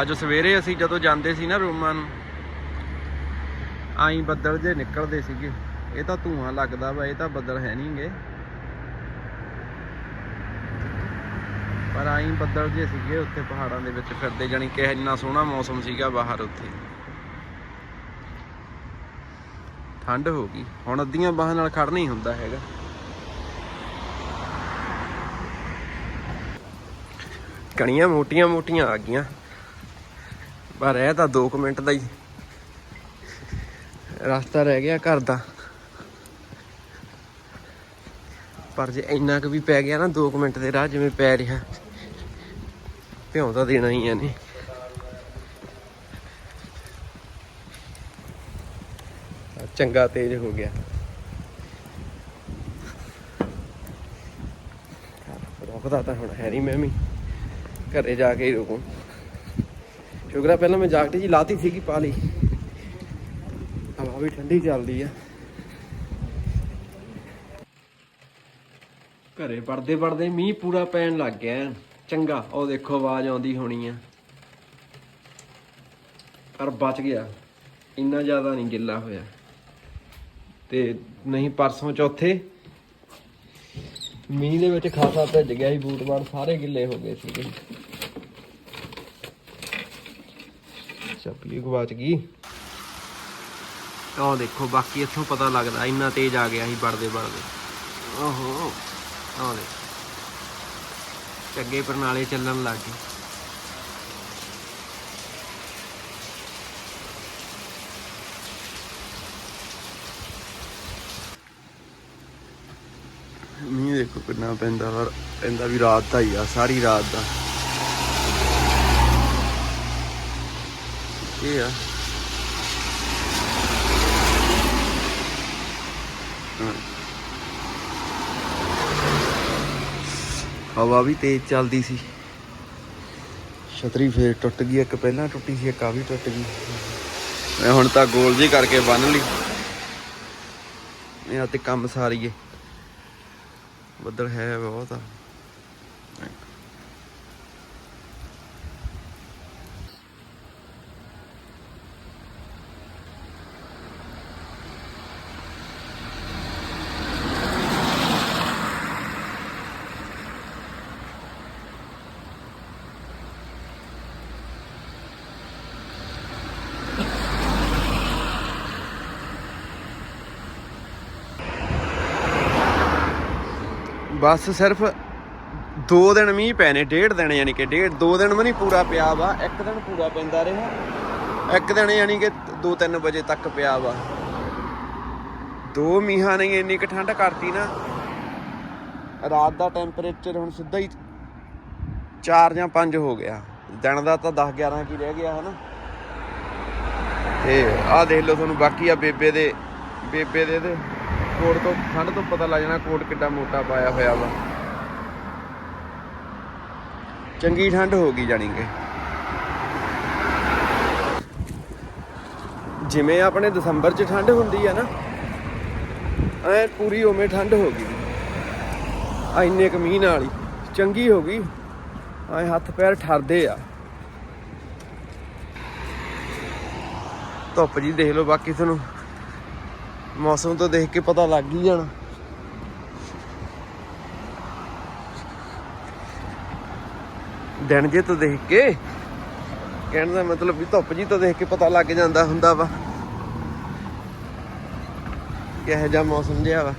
ਅੱਜ ਸਵੇਰੇ ਅਸੀਂ ਜਦੋਂ ਜਾਂਦੇ ਸੀ ਨਾ ਰੂਮਾਂ ਨੂੰ, ਆਈ ਬੱਦਲ ਜੇ ਨਿਕਲਦੇ ਸੀਗੇ। ਇਹ ਤਾਂ ਧੂਆਂ ਲੱਗਦਾ ਵਾ, ਇਹ ਤਾਂ ਬੱਦਲ ਹੈ ਨਹੀਂਗੇ ਪਰ ਆਈ ਬੱਦਲ ਜੇ ਸੀਗੇ, ਉੱਥੇ ਪਹਾੜਾਂ ਦੇ ਵਿੱਚ ਫਿਰਦੇ, ਜਾਣੀ ਕਿ ਇੰਨਾ ਸੋਹਣਾ ਮੌਸਮ ਸੀਗਾ ਬਾਹਰ ਉੱਥੇ। ਠੰਡ ਹੋ ਗਈ। ਹੁਣ ਅੱਧੀਆਂ ਬਾਹਾਂ ਨਾਲ ਖੜ ਨਹੀਂ ਹੁੰਦਾ ਹੈਗਾ। ਕਣੀਆਂ ਮੋਟੀਆਂ ਮੋਟੀਆਂ ਆ ਗਈਆਂ। ਪਰ ਇਹ ਤਾਂ 2 ਮਿੰਟ ਦਾ ਹੀ ਰਸਤਾ ਰਹਿ ਗਿਆ ਘਰ ਦਾ। ਪਰ ਜੇ ਇੰਨਾ ਕੁ ਵੀ ਪੈ ਗਿਆ ਨਾ 2 ਮਿੰਟ ਦੇ ਰਾਹ ਜਿਵੇਂ ਪੈ ਰਿਹਾ, ਭਿਉਂ ਤਾਂ ਦੇਣਾ ਹੀ ਆ ਨੇ। ਚੰਗਾ ਤੇਜ਼ ਹੋ ਗਿਆ। ਰੁਕਦਾ ਤਾਂ ਹੁਣ ਹੈ ਨਹੀਂ ਮੈਂ ਵੀ। ਘਰੇ ਜਾ ਕੇ ਹੀ ਰੁਕੂ। ਸ਼ੁਕਰ ਆ, ਪਹਿਲਾਂ ਮੈਂ ਜਾਕਟ ਜੀ ਲਾਤੀ ਸੀਗੀ, ਪਾ ਲਈ। ਹਵਾ ਵੀ ਠੰਡੀ ਚੱਲਦੀ ਆ। ਘਰੇ ਪੜਦੇ ਪੜਦੇ ਮੀਂਹ ਪੂਰਾ ਪੈਣ ਲੱਗ ਗਿਆ। ਚੰਗਾ, ਉਹ ਦੇਖੋ ਆਵਾਜ਼ ਆਉਂਦੀ ਹੋਣੀ ਆ। ਪਰ ਬਚ ਗਿਆ। ਇੰਨਾ ਜ਼ਿਆਦਾ ਨਹੀਂ ਗਿੱਲਾ ਹੋਇਆ। ਤੇ ਨਹੀਂ, ਪਰਸੋਂ ਚੌਥੇ ਮੀਂਹ ਦੇ ਵਿੱਚ ਖਾਸਾ ਭਿੱਜ ਗਿਆ ਸੀ ਬੂਟ ਬਾਟ ਸਾਰੇ ਗਿੱਲੇ ਹੋ ਗਏ ਸੀਗੇ। ਚੱਪਲੀ ਗਵਾਚ ਗਈ। ਆਹ ਦੇਖੋ, ਬਾਕੀ ਇੱਥੋਂ ਪਤਾ ਲੱਗਦਾ, ਇੰਨਾ ਤੇਜ਼ ਆ ਗਿਆ ਸੀ ਵੜਦੇ ਵੜਦੇ। ਓਹੋ, ਆਹ ਦੇ ਚੱਗੇ ਪ੍ਰਣਾਲੇ ਚੱਲਣ ਲੱਗ ਗਏ। ਮੀਂਹ ਦੇਖੋ ਕਿੰਨਾ ਪੈਂਦਾ ਵਾ, ਪੈਂਦਾ ਵੀ ਰਾਤ ਦਾ ਹੀ ਆ, ਸਾਰੀ ਰਾਤ ਦਾ। ਇਹ ਆ। ਹਵਾ ਵੀ ਤੇਜ਼ ਚੱਲਦੀ ਸੀ। ਛਤਰੀ ਫੇਰ ਟੁੱਟ ਗਈ, ਇੱਕ ਪਹਿਲਾਂ ਟੁੱਟੀ ਸੀ, ਇੱਕ ਆ ਵੀ ਟੁੱਟ ਗਈ। ਮੈਂ ਹੁਣ ਤਾਂ ਗੋਲ ਜੀ ਕਰਕੇ ਬੰਨ ਲਈ। ਇਹ ਆ ਤੇ ਕੰਮ ਸਾਰੀਏ। ਬੱਦਲ ਹੈ ਬਹੁਤ ਆ। ਬਸ ਸਿਰਫ 2 ਦਿਨ ਮੀਂਹ ਪੈ ਨੇ, ਡੇਢ ਦਿਨ ਯਾਨੀ ਕਿ ਡੇਢ 2 ਦਿਨ ਵੀ ਨਹੀਂ ਪੂਰਾ ਪਿਆ ਵਾ, ਇੱਕ ਦਿਨ ਪੂਰਾ ਪੈਂਦਾ ਰਿਹਾ। ਇੱਕ ਦਿਨ ਯਾਨੀ ਕਿ 2-3 ਵਜੇ ਤੱਕ ਪਿਆ ਵਾ। ਦੋ ਮੀਂਹਾਂ ਨੇ ਇੰਨੀ ਕੁ ਠੰਡ ਕਰਤੀ ਨਾ, ਰਾਤ ਦਾ ਟੈਂਪਰੇਚਰ ਹੁਣ ਸਿੱਧਾ ਹੀ 4 ਜਾਂ 5 ਹੋ ਗਿਆ। ਦਿਨ ਦਾ ਤਾਂ 10 11 ਕੀ ਰਹਿ ਗਿਆ ਹਨਾ। ਤੇ ਆਹ ਦੇਖ ਲਓ ਤੁਹਾਨੂੰ ਬਾਕੀ ਆ ਬੇਬੇ ਦੇ ਬੇਬੇ ਦੇ ਤੇ। ਕੋਟ ਤੋਂ ਠੰਡ ਤੋਂ ਪਤਾ ਲੱਗ ਜਾਣਾ ਕੋਟ ਕਿੱਡਾ ਮੋਟਾ ਪਾਇਆ ਹੋਇਆ ਵਾ। ਚੰਗੀ ਠੰਡ ਹੋ ਗਈ ਜਾਣੀ ਕਿ। ਜਿਵੇਂ ਆਪਣੇ ਦਸੰਬਰ 'ਚ ਠੰਡ ਹੁੰਦੀ ਆ ਨਾ, ਐ ਪੂਰੀ ਉਵੇਂ ਠੰਡ ਹੋ ਗਈ। ਆ ਇੰਨੇ ਕੁ ਮੀਂਹ ਨਾਲ ਚੰਗੀ ਹੋ ਗਈ। ਐ ਹੱਥ ਪੈਰ ਠਰਦੇ ਆ। ਧੁੱਪ ਜੀ ਦੇਖ ਲਓ ਬਾਕੀ ਤੁਹਾਨੂੰ। ਮੌਸਮ ਤੋਂ ਦੇਖ ਕੇ ਪਤਾ ਲੱਗ ਹੀ ਜਾਣਾ। ਦਿਨ ਜੇ ਤੋਂ ਦੇਖ ਕੇ, ਕਹਿਣ ਦਾ ਮਤਲਬ ਵੀ ਧੁੱਪ ਜੀ ਤੋਂ ਦੇਖ ਕੇ ਪਤਾ ਲੱਗ ਜਾਂਦਾ ਹੁੰਦਾ ਵਾ। ਕਿਹੋ ਜਿਹਾ ਮੌਸਮ ਜਿਹਾ ਵਾ।